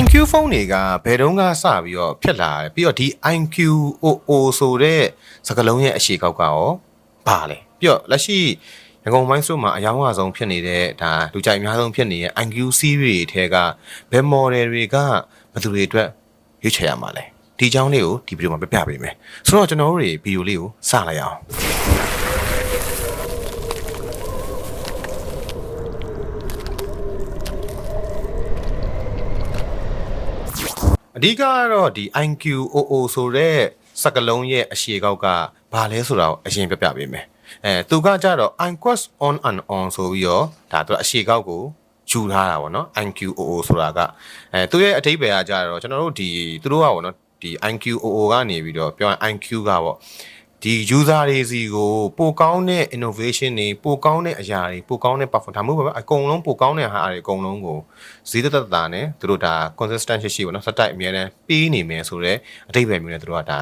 IQ ဖုန်းတွေကဘယ်တုန်းကစပြီးတော့ဖြစ်လာတယ်ပြီးတော့ဒီ IQOO ဆိုတဲ့စကားလုံးရဲ့အရှိကောက်ကရောဘာလဲပြီးတော့လက်ရှိရန်ကုန်မိုင်းစုမှာအယောင်းအဆုံးဖြစ်နေတဲ့ဒါလူကြိုက်အများဆုံးဖြစ်နေတဲ့ IQ series တွေထဲကဘယ် model တွေကဘယ်သူတွေအတွက်ရွေးချယ်ရမှာလဲဒီအကြောင်းလေးကိုဒီဗီဒီယိုမှာပြပြပေးမယ်ဆိုတော့ကျွန်တော်တို့တွေဗီဒီယိုလေးကိုစလိုက်အောင် ဓိကကတော့ဒီ IQOO ဆိုတဲ့စကလုံးရဲ့အရှိကောက်ကဘာလဲဆိုတာကိုအရင်ပြပြပေးမယ်အဲသူကကြတော့ IQUest on and on ဆိုပြီးတော့ဒါသူအရှိကောက်ကိုယူထားတာပေါ့နော် IQOO ဆိုတာကအဲသူရဲ့အထိပ္ပယ်ကကြတော့ကျွန်တော်တို့ဒီသူတို့ကပေါ့နော်ဒီ IQOO ကနေပြီးတော့ပြောရင် IQ ကပေါ့ ဒီ user တွေစီကိုပိုကောင်းတဲ့ innovation တွေပိုကောင်းတဲ့အရာတွေပိုကောင်းတဲ့ performance ဒါမှမဟုတ်ပါဘူးအကုန်လုံးပိုကောင်းတဲ့ဟာတွေအကုန်လုံးကိုဈေးသက်သက်သာနဲ့သူတို့ဒါ consistent ရှိရှိပေါ့နော်စတိုက်အများနဲ့ပေးနေမယ်ဆိုတော့အတိတ်ပဲမျိုးနဲ့သူတို့ကဒါ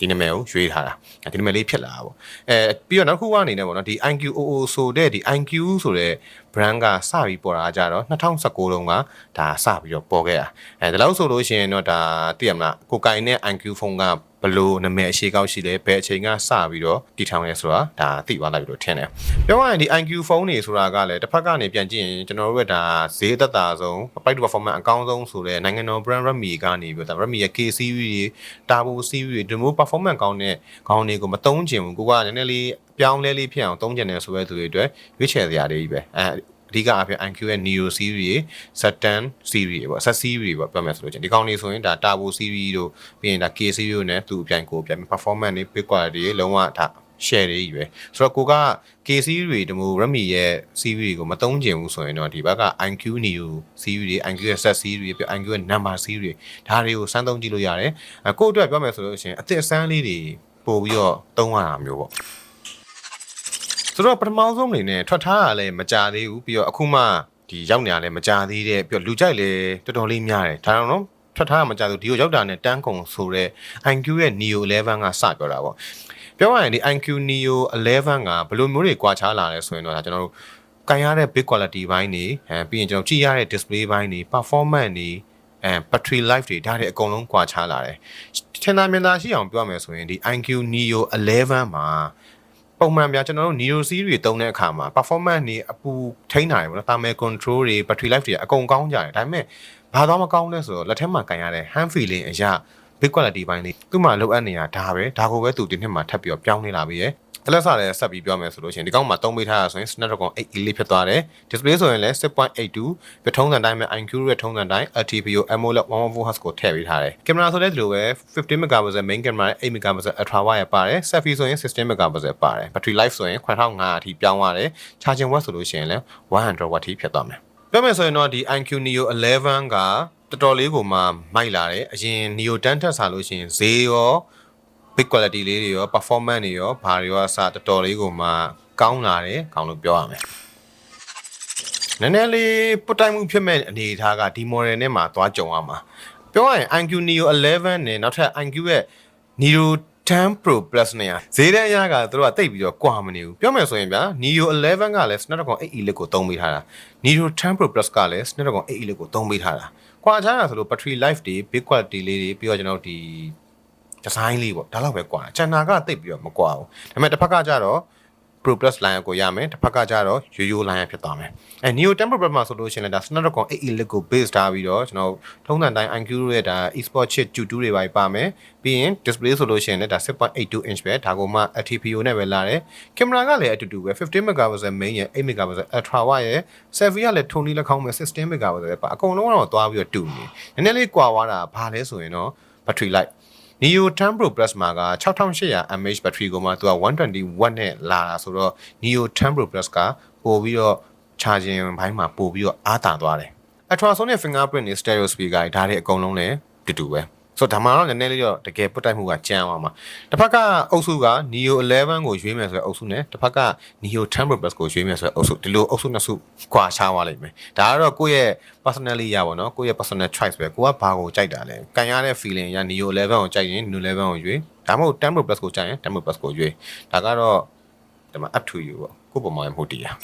ဒီနာမည်ကိုရွေးထားတာဒီနာမည်လေးဖြစ်လာတာပေါ့အဲပြီးတော့နောက်တစ်ခုကနေနဲ့ပေါ့နော်ဒီ IQOO ဆိုတဲ့ဒီ IQ ဆိုတဲ့ brand ကစပြီးပေါ်တာကြတော့2019တုန်းကဒါစပြီးတော့ပေါ်ခဲ့တာအဲဒီလောက်ဆိုလို့ရှိရင်တော့ဒါသိရမလားကိုကိုင်နဲ့ IQ ဖုန်းကဘလို့နာမည်အရှိကောက်ရှိလဲဘယ်အချိန်ကစပြီးတော့တည်ထောင်လဲဆိုတာဒါသိသွားလိုက်ပြီလို့ထင်တယ်ပြောရရင်ဒီ IQ ဖုန်းတွေဆိုတာကလည်းတစ်ဖက်ကနေပြန်ကြည့်ရင်ကျွန်တော်တို့ကဒါဈေးသက်သာဆုံး price to performance အကောင်းဆုံးဆိုတဲ့နိုင်ငံတော် brand Redmi ကနေပြီးတော့ဒါ Redmi ရဲ့ K series တွေ Turbo series တွေဒီလို performance ကောင်းတဲ့ခေါင်းတွေကိုမသုံးချင်ဘူးကိုကနည်းနည်းလေးပြောင်းလဲလေးဖြစ်အောင်သုံးချင်တယ်ဆိုတဲ့သူတွေအတွက်ရွေးချယ်စရာတွေကြီးပဲအဲ အဓိကအဖြစ် IQ ရဲ့ Neo series Saturn series ပေါ့ Sat series ပေါ့ပြောမယ်ဆိုလို့ချင်းဒီကောင်လေးဆိုရင်ဒါ Turbo series တို့ပြီးရင်ဒါ K series တို့ ਨੇ သူ့အပြိုင်ကိုပြိုင် performance တွေ big quality တွေလုံးဝဒါ share တွေကြီးပဲဆိုတော့ကိုက K series တွေဒီမို Redmi ရဲ့ series တွေကိုမသုံးချင်ဘူးဆိုရင်တော့ဒီဘက်က IQ Neo series တွေ IQ ရဲ့ Sat series တွေပြီး IQ ရဲ့ number series တွေဒါတွေကိုစမ်းသုံးကြည့်လို့ရတယ်အဲကို့အတွက်ပြောမယ်ဆိုလို့ရှိရင်အသစ်အဆန်းလေးတွေပို့ပြီးတော့သုံးရတာမျိုးပေါ့ ဆိုတော့ပထမဆုံးအနေနဲ့ထွက်ထားတာလည်းမကြသေးဘူးပြီးတော့အခုမှဒီရောက်နေတာလည်းမကြသေးတဲ့ပြီးတော့လူကြိုက်လည်းတော်တော်လေးများတယ်ဒါတော့နော်ထွက်ထားတာမကြသေးဘူးဒီကိုရောက်တာနဲ့တန်းကုံဆိုတဲ့ IQ ရဲ့ Neo 11ကစပြောတာပေါ့ပြောရရင်ဒီ IQ Neo 11ကဘယ်လိုမျိုးတွေကွာခြားလာလဲဆိုရင်တော့ဒါကျွန်တော်တို့ကန်ရတဲ့ big quality ဘိုင်းတွေအဲပြီးရင်ကျွန်တော်ကြည့်ရတဲ့ display ဘိုင်းတွေ performance တွေအဲ battery life တွေဒါတွေအကုန်လုံးကွာခြားလာတယ်ထင်သာမြင်သာရှိအောင်ပြောရမယ်ဆိုရင်ဒီ IQ Neo 11မှာ ပုံမှန်ပြကျွန်တော်တို့ Neo series တွေတုံးတဲ့အခါမှာ performance တွေအပူထိန်းတာတွေပေါ့နော် thermal control တွေ battery life တွေအကုန်ကောင်းကြတယ်ဒါပေမဲ့ဘာတော့မကောင်းလဲဆိုတော့လက်ထက်မှာကန်ရတဲ့ hand feeling အရာ big quality ဘိုင်းလေးသူ့မှာလိုအပ်နေတာဒါပဲဒါကိုပဲသူဒီနှစ်မှာထပ်ပြီးတော့ပြောင်းနေလာပြီရယ် တလက်စလည်းဆက်ပြီးပြောမယ်ဆိုလို့ရှိရင်ဒီကောက်မှာတုံးပေးထားတာဆိုရင် Snapdragon 8 Elite ဖြစ်သွားတယ် display ဆိုရင်လည်း6.82ပြထုံးစံတိုင်းမှာ IQ ရဲ့ထုံးစံတိုင်း LTPO AMOLED 114 Hz ကိုထည့်ပေးထားတယ်ကင်မရာဆိုလည်းဒီလိုပဲ15 megapixel main camera နဲ့8 megapixel ultra wide ရပါတယ် selfie ဆိုရင်16 megapixel ပါတယ် battery life ဆိုရင်9500အထိပြောင်းရတယ် charging watt ဆိုလို့ရှိရင်လည်း100 watt ထိဖြစ်သွားမယ်ပြောမယ်ဆိုရင်တော့ဒီ IQ Neo 11ကတော်တော်လေးကိုမှမိုက်လာတယ်အရင် Neo 10ထက်စားလို့ရှိရင်ဈေးရော big quality လေးတွေရော performance တွေရောဘာတွေရောအစားတော်တော်လေးကိုမှကောင်းလာတယ်ကောင်းလို့ပြောရမယ်နည်းနည်းလေးပုတ်တိုင်မှုဖြစ်မဲ့အနေအထားကဒီ model နဲ့မှာသွားကြုံရမှာပြောရရင် IQ Neo 11နဲ့နောက်ထပ် IQ ရဲ့ Neo 10 Pro Plus နဲ့ဈေးတန်းအရကသူတို့ကတိတ်ပြီးတော့ကွာမနေဘူးပြောမယ်ဆိုရင်ဗျာ Neo 11ကလည်း Snapdragon 8 Elite ကိုသုံးပေးထားတာ Neo 10 Pro Plus ကလည်း Snapdragon 8 Elite ကိုသုံးပေးထားတာကွာခြားတာဆိုလို့ battery life တွေ big quality လေးတွေပြီးတော့ကျွန်တော်တို့ဒီ ဒီဇိုင်းလေးပေါ့ဒါတော့ပဲကွာချန်နာကတိတ်ပြီးတော့မကွာဘူးဒါပေမဲ့တစ်ဖက်ကကြတော့ Pro Plus line ကိုရမယ်တစ်ဖက်ကကြတော့ရိုးရိုး line ဖြစ်သွားမယ်အဲ Neo 10 Pro Plus မှာဆိုလို့ရှိရင်လည်းဒါ Snapdragon 8 Elite ကို base ထားပြီးတော့ကျွန်တော်ထုံးစံတိုင်း IQ ရဲ့ဒါ eSport chip 2တွေပါပါမယ်ပြီးရင် display ဆိုလို့ရှိရင်လည်းဒါ6.82 inch ပဲဒါကမှ TPO နဲ့ပဲလာတယ်ကင်မရာကလည်းအတူတူပဲ15 megapixel main ရဲ့8 megapixel ultra wide ရဲ့ selfie ကလည်းထုံလေးလက်ခေါင်းပဲ16 megapixel ပဲပါအကုန်လုံးကတော့သွားပြီးတော့တူနေနည်းနည်းလေးကွာသွားတာဘာလဲဆိုရင်တော့ battery life Neo 10 Pro Plus မှာက6800 mAh battery ကိုမှသူက120 watt နဲ့လာတာဆိုတော့ Neo 10 Pro Plus ကပို့ပြီးတော့ charging ဘိုင်းမှာပို့ပြီးတော့အားတာသွားတယ် ultrasonic fingerprint နဲ့ stereo speaker တွေဒါတွေအကုန်လုံးလည်းတူတူပဲ ဆိုတော့ဒါမှတော့နည်းနည်းလေးတော့တကယ်ပုတ်တိုက်မှုကကြမ်းသွားမှာတစ်ဖက်ကအုပ်စုက Neo 11ကိုရွေးမယ်ဆိုတဲ့အုပ်စုနဲ့တစ်ဖက်က Neo 10 Pro Plus ကိုရွေးမယ်ဆိုတဲ့အုပ်စုဒီလိုအုပ်စုနှစ်စုကွာခြားသွားလိမ့်မယ်ဒါကတော့ကိုယ့်ရဲ့ personally ရပါတော့ကိုယ့်ရဲ့ personal choice ပဲကိုကဘာကိုကြိုက်တာလဲကန်ရတဲ့ feeling ရ Neo 11ကိုကြိုက်ရင် Neo 11ကိုရွေးဒါမှမဟုတ်10 Pro Plus ကိုကြိုက်ရင်10 Pro Plus ကိုရွေးဒါကတော့ဒီမှာ up to you ပေါ့ကိုယ့်ပုံမှန်မဟုတ်တရား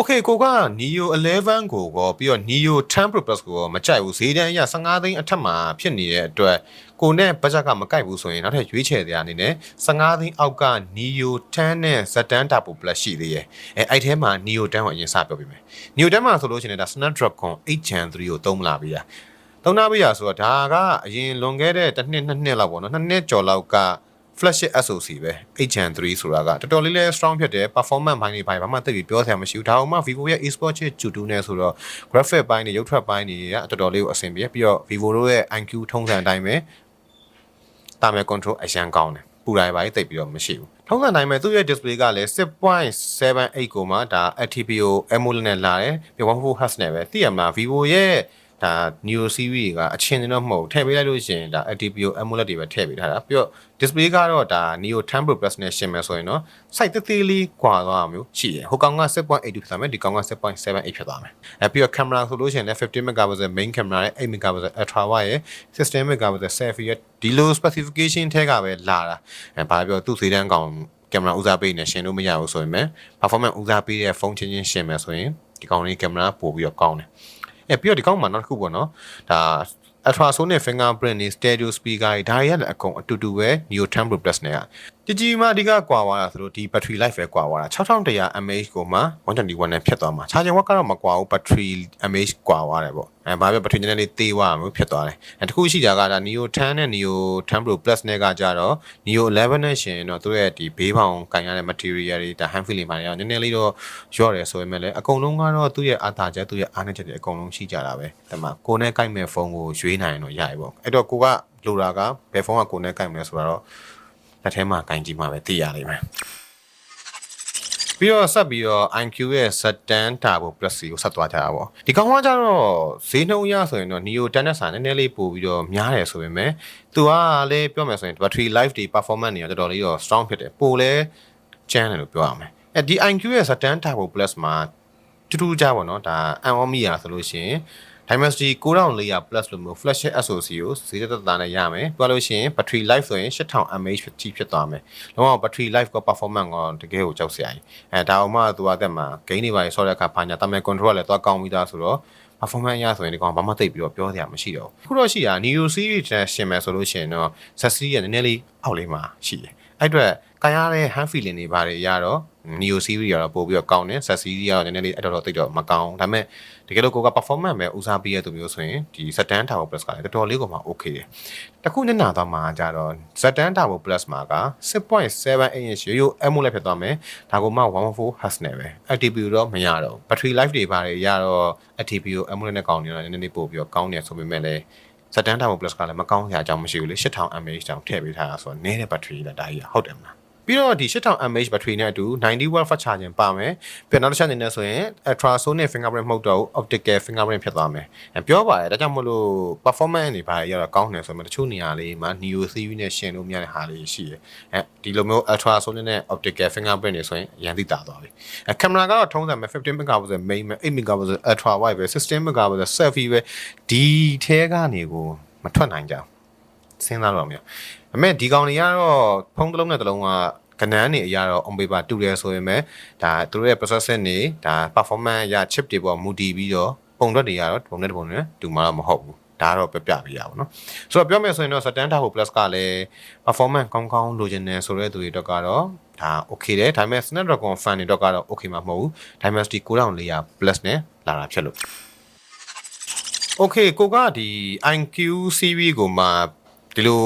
Okay ကိုက Neo 11ကိုကောပြီးတော့ Neo 10 Pro Plus ကိုကောမကြိုက်ဘူးဈေးတန်းအရ15သိန်းအထက်မှာဖြစ်နေတဲ့အတွက်ကိုနဲ့ဘတ်ဂျက်ကမကိုက်ဘူးဆိုရင်နောက်ထပ်ရွေးချယ်တဲ့အအနေနဲ့15သိန်းအောက်က Neo 10နဲ့ Zetan Turbo Plus ရှိသေးရဲ့အဲအဲ့ထဲမှာ Neo 10ကိုအရင်စပြောပြမယ် Neo 10မှာဆိုလို့ရှိရင်ဒါ Snapdragon 8 Gen 3ကိုသုံးမလာပြီလားသုံးနာပြီလားဆိုတော့ဒါကအရင်လွန်ခဲ့တဲ့တစ်နှစ်နှစ်နှစ်လောက်ပေါ့နော်နှစ်နှစ်ကျော်လောက်က flagship SoC ပဲ 8gen 3 ဆိုတာကတော်တော်လေးလေး strong ဖြစ်တယ် performance ဘိုင်းတွေဘိုင်းဘာမှသိပြီးပြောစရာမရှိဘူးဒါအောင်မှ Vivo ရဲ့ eSport chip ကျူတူနဲ့ဆိုတော့ graphic ဘိုင်းတွေရုပ်ထွက်ဘိုင်းတွေကတော်တော်လေးကိုအဆင်ပြေပြီးတော့ Vivo တို့ရဲ့ IQ ထုံးစံအတိုင်းပဲတာမယ် control အရန်ကောင်းတယ်ပူတိုင်းပိုင်းသိပ်ပြီးတော့မရှိဘူးထုံးစံတိုင်းပဲသူ့ရဲ့ display ကလည်း6.78ကိုမှဒါ ATPO AMOLED နဲ့လာတယ်ပြီးတော့144 Hz နဲ့ပဲသိရမလား Vivo ရဲ့ ဒါ Neo series ကအချင်းတင်တော့မဟုတ်ထည့်ပေးလိုက်လို့ရှိရင်ဒါ ATPO AMOLED တွေပဲထည့်ပေးထားတာပြီးတော့ display ကတော့ဒါ Neo 10 Pro Plus နဲ့ရှင်မယ်ဆိုရင်တော့ site သေးသေးလေးကွာသွားမျိုးရှိတယ်ဟိုကောင်က6.82ဖြစ်သွားမယ်ဒီကောင်က6.78ဖြစ်သွားမယ်အဲပြီးတော့ camera ဆိုလို့ရှိရင်လည်း50 megapixel main camera နဲ့8 megapixel ultra wide ရဲ့16 megapixel selfie ရဲ့ဒီလို specification ထဲကပဲလာတာအဲဘာပြောသူ့ဈေးတန်းကောင်ကင်မရာဦးစားပေးနေရှင်လို့မရဘူးဆိုရင်ပဲ performance ဦးစားပေးတဲ့ဖုန်းချင်းချင်းရှင်မယ်ဆိုရင်ဒီကောင်လေးကင်မရာပို့ပြီးတော့ကောင်းတယ် အဲပြီးတော့ဒီကောင်မှာနောက်တစ်ခုပေါ့နော်ဒါ ultrasonic fingerprint နဲ့ stereo speaker တွေဒါတွေလည်းအကုန်အတူတူပဲ Neo 10 Pro Plus နဲ့က တကြီးမှအဓိကကွာသွားတာဆိုလို့ဒီ battery life ပဲကွာသွားတာ6100 mAh ကိုမှ121နဲ့ဖြတ်သွားမှာ charging watt ကတော့မကွာဘူး battery mAh ကွာသွားတယ်ပေါ့အဲဘာပဲ battery နည်းနည်းလေးသေးသွားမျိုးဖြစ်သွားတယ်အဲတခုရှိတာကဒါ Neo 10နဲ့ Neo 10 Pro Plus နဲ့ကကြတော့ Neo 11နဲ့ရှင်တော့သူရဲ့ဒီဘေးပေါင်ကန်ရတဲ့ material တွေဒါ hand feeling ပါတယ်နည်းနည်းလေးတော့ရော့တယ်ဆိုပေမဲ့လည်းအကုန်လုံးကတော့သူ့ရဲ့အားသာချက်သူ့ရဲ့အားနည်းချက်တွေအကုန်လုံးရှိကြတာပဲဒါမှကိုယ်နဲ့ကိုက်မဲ့ဖုန်းကိုရွေးနိုင်ရင်တော့ရရပေါ့အဲ့တော့ကိုကလိုတာကဘယ်ဖုန်းကကိုယ်နဲ့ကိုက်မလဲဆိုတော့ လက်ထဲမှာကင်ကြည့်မှပဲသိရလိမ့်မယ်ပြီးတော့ဆက်ပြီးတော့ IQ ရဲ့ Saturn Turbo Plus ကိုဆက်သွားကြတာပေါ့ဒီကောင်ကကြတော့ဈေးနှုန်းရဆိုရင်တော့ Neo 10နဲ့စာနည်းနည်းလေးပို့ပြီးတော့များတယ်ဆိုပေမဲ့သူကလည်းပြောမယ်ဆိုရင် battery life တွေ performance တွေတော်တော်လေးတော့ strong ဖြစ်တယ်ပို့လဲကျန်းတယ်လို့ပြောရမယ်အဲဒီ IQ ရဲ့ Saturn Turbo Plus မှာတူတူကြပါတော့ဒါ Xiaomi ရဆိုလို့ရှိရင် Dimensity 9400 plus လို့မျိုး flagship SoC ကိုဈေးသက်သာနဲ့ရမယ်ပြောလို့ရှိရင် battery life ဆိုရင်8000 mAh ဖြစ်ဖြစ်သွားမယ်လုံးဝ battery life က performance ကတကယ်ကိုကြောက်စရာကြီးအဲဒါအောင်မှသူကတက်မှာ gain တွေပါဆော့တဲ့အခါဘာညာတမယ် control ကလည်းသွားကောင်းပြီးသားဆိုတော့ performance ရဆိုရင်ဒီကောင်ဘာမှသိပ်ပြီးတော့ပြောစရာမရှိတော့ဘူးခုတော့ရှိတာ Neo series နဲ့ရှင်မယ်ဆိုလို့ရှိရင်တော့ set series ကနည်းနည်းလေးအောက်လေးမှာရှိတယ် အဲ့အတွက်ကန်ရတဲ့ hand feeling တွေပါတယ်ရတော့ Neo series ကတော့ပို့ပြီးတော့ကောင်းတယ် set series ကတော့နည်းနည်းလေးအဲ့တော်တော်သိတော့မကောင်းဒါပေမဲ့တကယ်လို့ကိုက performance ပဲဦးစားပေးရသူမျိုးဆိုရင်ဒီ Saturn Turbo Plus ကလည်းတော်တော်လေးကိုမှ okay တယ်တခုနဲ့နာသွားမှာကြတော့ Saturn Turbo Plus မှာက6.78 inch ရိုးရိုး AMOLED ဖြစ်သွားမယ်ဒါကမှ114 Hz နဲ့ပဲ ATPU တော့မရတော့ battery life တွေပါတယ်ရတော့ ATPU AMOLED နဲ့ကောင်းနေတော့နည်းနည်းလေးပို့ပြီးတော့ကောင်းနေဆိုပေမဲ့လည်း Saturn Turbo Plus ကလည်းမကောင်းစရာအကြောင်းမရှိဘူးလေ8000 mAh တောင်ထည့်ပေးထားတာဆိုတော့နည်းတဲ့ battery လည်းဒါကြီးဟုတ်တယ်မလား ပြီးတော့ဒီ8000 mAh battery နဲ့အတူ90 watt fast charging ပါမယ်ပြီးတော့နောက်တစ်ချက်အနေနဲ့ဆိုရင် ultrasonic fingerprint မဟုတ်တော့ဘူး optical fingerprint ဖြစ်သွားမယ်အဲပြောပါတယ်ဒါကြောင့်မို့လို့ performance တွေဘာတွေရတော့ကောင်းတယ်ဆိုမှတချို့နေရာလေးမှာ neo series နဲ့ရှင်လို့မရတဲ့ဟာလေးရှိတယ်အဲဒီလိုမျိုး ultrasonic နဲ့ optical fingerprint တွေဆိုရင်အရင်သိတာသွားပြီအဲ camera ကတော့ထုံးစံပဲ15 megapixel main ပဲ8 megapixel ultra wide ပဲ16 megapixel selfie ပဲဒီထဲကနေကိုမထွက်နိုင်ကြဘူးစဉ်းစားတော့မရ ဒါပေမဲ့ဒီကောင်တွေကတော့ဖုန်းတစ်လုံးနဲ့တစ်လုံးကကနန်းနေအရာတော့ on paper တူတယ်ဆိုရင်ပဲဒါသူတို့ရဲ့ processor နေဒါ performance ရ chip တွေပေါ်မူတည်ပြီးတော့ပုံတွက်တွေကတော့ပုံနဲ့ပုံနဲ့တူမှာတော့မဟုတ်ဘူးဒါကတော့ပြပြပြရပါတော့။ဆိုတော့ပြောမယ်ဆိုရင်တော့ Saturn Turbo Plus ကလည်း performance ကောင်းကောင်းလိုချင်တယ်ဆိုတဲ့သူတွေတော့ကတော့ဒါ okay တယ်ဒါပေမဲ့ Snapdragon fan တွေတော့ကတော့ okay မှာမဟုတ်ဘူး။ Dimensity 9400 Plus နဲ့လာတာဖြစ်လို့ Okay ကိုကဒီ IQ series ကိုမှဒီလို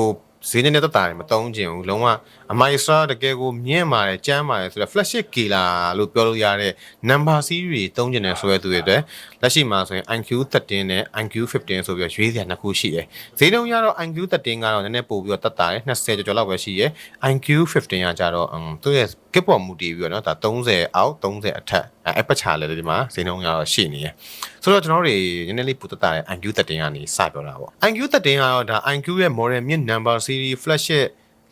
ဈေးနဲ့တက်တာတွေမတုံးကျင်ဘူးလုံးဝအမိုက်စတာတကယ်ကိုမြင့်ပါတယ်ကျန်းပါတယ်ဆိုတော့ flagship killer လို့ပြောလို့ရတဲ့ number series တွေတုံးကျင်တယ်ဆိုရတဲ့သူတွေအတွက်လက်ရှိမှာဆိုရင် IQ 13 နဲ့ IQ 15 ဆိုပြီးတော့ရွေးစရာနှစ်ခုရှိတယ်ဈေးနှုန်းရတော့ IQ 13 ကတော့နည်းနည်းပို့ပြီးတော့တက်တာတယ်20ကျော်ကျော်လောက်ပဲရှိရယ် IQ 15 ကကြတော့သူ့ရဲ့ kit ပေါ်မူတည်ပြီးတော့เนาะဒါ30အောက်30အထက်အဲပတ်ချာလည်းဒီမှာဈေးနှုန်းရတော့ရှိနေရယ်ဆိုတော့ကျွန်တော်တို့တွေနည်းနည်းလေးပိုတက်တာတဲ့ IQ 13ကနေစပြောတာပေါ့ IQ 13ကတော့ဒါ IQ ရဲ့ model မြင့် number series flagship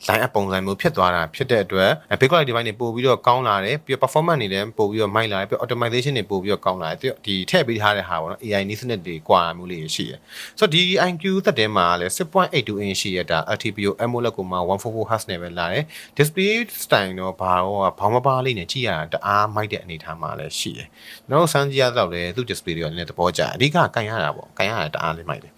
line up ပုံစံမျိုးဖြစ်သွားတာဖြစ်တဲ့အတွက် big quality device တွေပို့ပြီးတော့ကောင်းလာတယ်ပြီးတော့ performance တွေလည်းပို့ပြီးတော့မိုက်လာတယ်ပြီးတော့ automation တွေပို့ပြီးတော့ကောင်းလာတယ်ဒီထည့်ပေးထားတဲ့ဟာပေါ့နော် AI နည်းစနစ်တွေကွာမျိုးလေးရှိတယ်ဆိုတော့ဒီ IQ သက်တဲမှာလည်း6.82 inch ရှိရတာ LTPO AMOLED ကိုမှ144 Hz နဲ့ပဲလာတယ် display style တော့ဘာတော့ဘောင်းမပါလေးနဲ့ကြည့်ရတာတအားမိုက်တဲ့အနေအထားမှာလည်းရှိတယ်ကျွန်တော်တို့စမ်းကြည့်ရတော့လည်းသူ display တွေကလည်းသဘောကျအဓိကကန်ရတာပေါ့ကန်ရတာတအားလေးမိုက်တယ်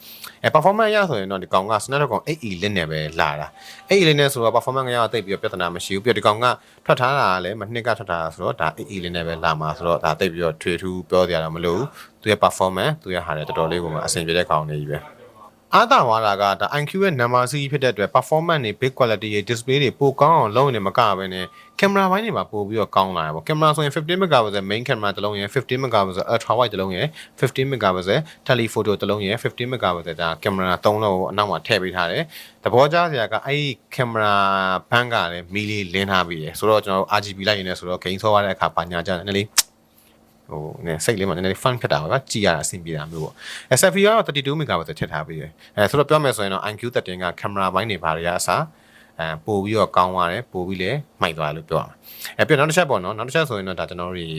အဲ performance ရဆိုရင်တော့ဒီကောင်က Snapdragon 8E လင်းနဲ့ပဲလာတာ 8E လင်းနဲ့ဆိုတော့ performance ကရတိတ်ပြီးတော့ပြဿနာမရှိဘူးပြီးတော့ဒီကောင်ကထွက်ထားတာလည်းမနှစ်ကထွက်ထားတာဆိုတော့ဒါ 8E လင်းနဲ့ပဲလာမှာဆိုတော့ဒါတိတ်ပြီးတော့ထွေထူးပြောကြရတာမလို့သူရဲ့ performance သူရဲ့ဟာလည်းတော်တော်လေးကိုမှအဆင်ပြေတဲ့ကောင်လေးကြီးပဲ အာသာဝါလာကဒါ IQ ရဲ့ number series ဖြစ်တဲ့အတွက် performance တွေ big quality တွေ display တွေပိုကောင်းအောင်လုပ်နေမှာမကဘဲနဲ့ camera ဘိုင်းတွေမှာပို့ပြီးတော့ကောင်းလာတယ်ပေါ့ camera ဆိုရင်15 megapixel main camera တစ်လုံးရယ်15 megapixel ultra wide တစ်လုံးရယ်15 megapixel telephoto တစ်လုံးရယ်15 megapixel ဒါ camera 3လုံးကိုအနောက်မှာထည့်ပေးထားတယ်သဘောကျစရာကအဲ့ဒီ camera ဘန်းကလည်းမီလီလင်းထားပြီးရယ်ဆိုတော့ကျွန်တော်တို့ RGB လိုက်ရင်းနဲ့ဆိုတော့ gain ဆောရတဲ့အခါပါညာကြတယ်နည်းလေး ဟိုနည်းစိတ်လေးမှာနည်းနည်း fun ဖြစ်တာပါကြည်ရတာအဆင်ပြေတာမျိုးပေါ့ SFP ကတော့32 megapixel ထည့်ထားပြီးရယ်အဲဆိုတော့ပြောမယ်ဆိုရင်တော့ IQ 13 က camera ဘိုင်းတွေဘာတွေအစား အဲပို့ပြီးတော့ကောင်းသွားတယ်ပို့ပြီးလည်းမှိုက်သွားတယ်လို့ပြောရမှာအဲပြီးတော့နောက်တစ်ချက်ပေါ့နော်နောက်တစ်ချက်ဆိုရင်တော့ဒါကျွန်တော်တို့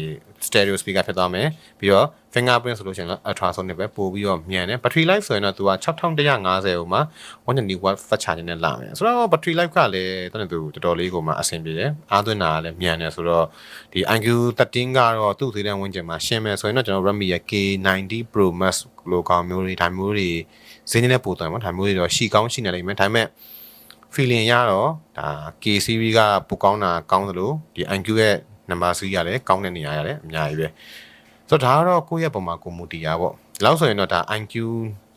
stereo speaker ဖြစ်သွားမယ်ပြီးတော့ fingerprint ဆိုလို့ရှိရင်တော့ ultrasonic ပဲပို့ပြီးတော့မြန်တယ် battery life ဆိုရင်တော့သူက6150ဟိုမှာ120 watt fast charging နဲ့လာမယ်ဆိုတော့ battery life ကလည်းတနေ့သူတော်တော်လေးကိုမှအဆင်ပြေတယ်အားသွင်းတာကလည်းမြန်တယ်ဆိုတော့ဒီ IQ 13ကတော့သူ့သေးတဲ့ဝန်းကျင်မှာရှင်းမယ်ဆိုရင်တော့ကျွန်တော် Redmi ရဲ့ K90 Pro Max လို့ကောင်းမျိုးတွေဒါမျိုးတွေဈေးနည်းနဲ့ပို့တယ်ပေါ့ဒါမျိုးတွေတော့ရှီကောင်းရှီနေလိမ့်မယ်ဒါပေမဲ့ feeling ရတော့ဒါ K series ကပိုကောင်းတာကောင်းသလိုဒီ IQ ရဲ့ number series ကလည်းကောင်းတဲ့နေရာရတယ်အများကြီးပဲဆိုတော့ဒါကတော့ကိုယ့်ရဲ့ပုံမှာကိုမူတီးရပေါ့ဒီလောက်ဆိုရင်တော့ဒါ IQ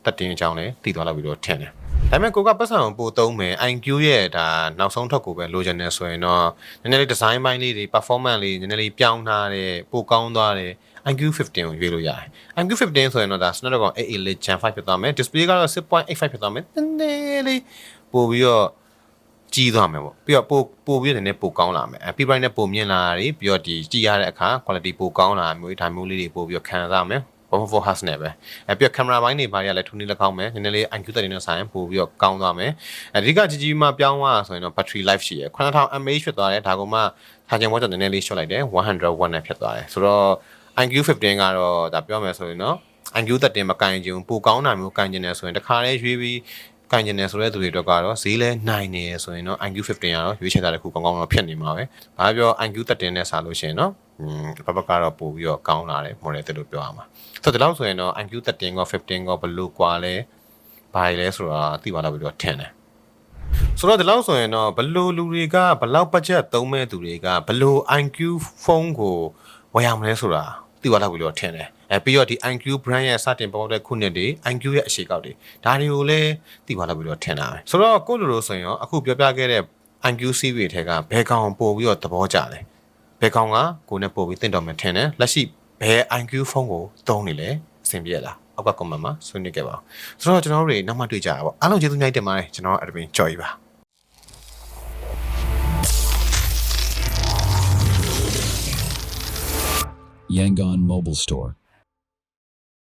တက်တင်အကြောင်းလည်းတည်သွားလောက်ပြီးတော့ထင်တယ်ဒါပေမဲ့ကိုကပတ်စံကိုပို့သုံးမယ် IQ ရဲ့ဒါနောက်ဆုံးထွက်ကိုပဲလိုချင်နေဆိုရင်တော့နည်းနည်းလေး design ပိုင်းလေးတွေ performance လေးနည်းနည်းလေးပြောင်းထားတဲ့ပိုကောင်းသွားတယ် IQ 15ကိုရွေးလို့ရတယ်။ IQ 15ဆိုရင်တော့ဒါ Snapdragon 8 Elite Gen 5ဖြစ်သွားမယ်။ display ကတော့6.85ဖြစ်သွားမယ်။နည်းနည်းလေးပို့ပြီးတော့ ကြီးသွားမယ်ပေါ့။ပြီးတော့ပို့ပို့ပြီးတော့နည်းနည်းပိုကောင်းလာမယ်။အဲပြီးပိုင်းနဲ့ပိုမြင့်လာတာတွေပြီးတော့ဒီကြည်ရတဲ့အခါ quality ပိုကောင်းလာမျိုးဒါမျိုးလေးတွေပို့ပြီးတော့ခံစားမယ်။144 Hz နဲ့ပဲအဲပြီးတော့ camera ဘိုင်းတွေဘာတွေကလည်းထူးနေလက်ကောင်းမယ်နည်းနည်းလေး IQ 30နဲ့ဆိုင်ပို့ပြီးတော့ကောင်းသွားမယ်အဓိကကြီးကြီးမှပြောင်းသွားဆိုရင်တော့ battery life ရှိရယ်9000 mAh ဖြစ်သွားတယ်ဒါကမှ charging watt နည်းနည်းလေး short လိုက်တယ်100 watt နဲ့ဖြစ်သွားတယ်ဆိုတော့ IQ 15ကတော့ဒါပြောမယ်ဆိုရင်တော့ IQ 13မကင်ချင်ပိုကောင်းတာမျိုးကင်ချင်တယ်ဆိုရင်တခါလေးရွေးပြီး ကင်ကျင်တယ်ဆိုတဲ့သူတွေတော့ကတော့ဈေးလဲနိုင်နေရဆိုရင်တော့ IQ 15ကတော့ရွေးချယ်တာတစ်ခုကောင်းကောင်းတော့ဖြစ်နေမှာပဲ။ဘာပြော IQ 13နဲ့စားလို့ရှိရင်တော့อืมဘဘကတော့ပို့ပြီးတော့ကောင်းလာတယ် model တက်လို့ပြောရမှာ။ဆိုတော့ဒီလောက်ဆိုရင်တော့ IQ 13က15ကဘယ်လိုကွာလဲဘာလဲဆိုတာသိပါတော့ပြီးတော့ထင်တယ်။ဆိုတော့ဒီလောက်ဆိုရင်တော့ဘလို့လူတွေကဘလောက်ဘတ်ဂျက်သုံးမဲ့သူတွေကဘလို့ IQ ဖုန်းကိုဝယ်ရမလဲဆိုတာ သိပါတော့ပြီးတော့ထင်တယ်။အဲပြီးတော့ဒီ IQ brand ရဲ့စတင်ပေါ်တဲ့ခုနှစ်တွေ IQ ရဲ့အရှိကောက်တွေဒါတွေကိုလည်းသိပါတော့ပြီးတော့ထင်တာပဲဆိုတော့ကိုလိုလိုဆိုရင်ရောအခုပြောပြခဲ့တဲ့ IQ series ထဲကဘယ်ကောင်ပို့ပြီးတော့သဘောကျလဲဘယ်ကောင်ကကိုနဲ့ပို့ပြီးတင့်တော်မှထင်တယ်လက်ရှိဘယ် IQ ဖုန်းကိုသုံးနေလဲအဆင်ပြေလားအောက်က comment မှာဆွေးနွေးခဲ့ပါအောင်ဆိုတော့ကျွန်တော်တို့တွေနောက်မှတွေ့ကြရပါအားလုံးကျေးဇူးများတင်ပါတယ်ကျွန်တော် admin ကြော်ကြီးပါ Yangon Mobile Store.